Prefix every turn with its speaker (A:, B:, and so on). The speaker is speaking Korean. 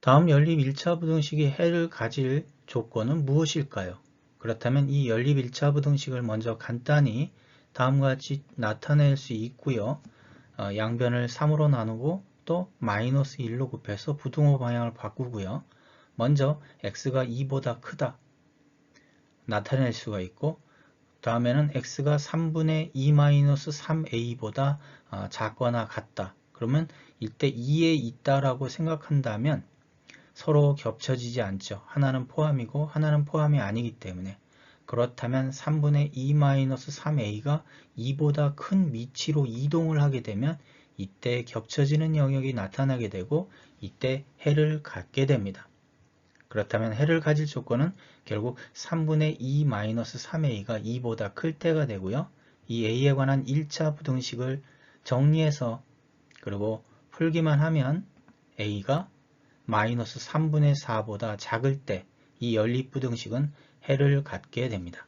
A: 다음 연립 1차 부등식이 해를 가질 조건은 무엇일까요? 그렇다면 이 연립 1차 부등식을 먼저 간단히 다음과 같이 나타낼 수 있고요. 어, 양변을 3으로 나누고 또 마이너스 1로 곱해서 부등호 방향을 바꾸고요. 먼저 x가 2보다 크다 나타낼 수가 있고 다음에는 x가 3분의 2-3a보다 어, 작거나 같다. 그러면 이때 2에 있다라고 생각한다면 서로 겹쳐지지 않죠. 하나는 포함이고 하나는 포함이 아니기 때문에 그렇다면 3분의 2-3a가 2보다 큰 위치로 이동을 하게 되면 이때 겹쳐지는 영역이 나타나게 되고 이때 해를 갖게 됩니다. 그렇다면 해를 가질 조건은 결국 3분의 2-3a가 2보다 클 때가 되고요. 이 a에 관한 1차 부등식을 정리해서 그리고 풀기만 하면 a가 마이너스 3분의 4보다 작을 때 이 연립부등식은 해를 갖게 됩니다.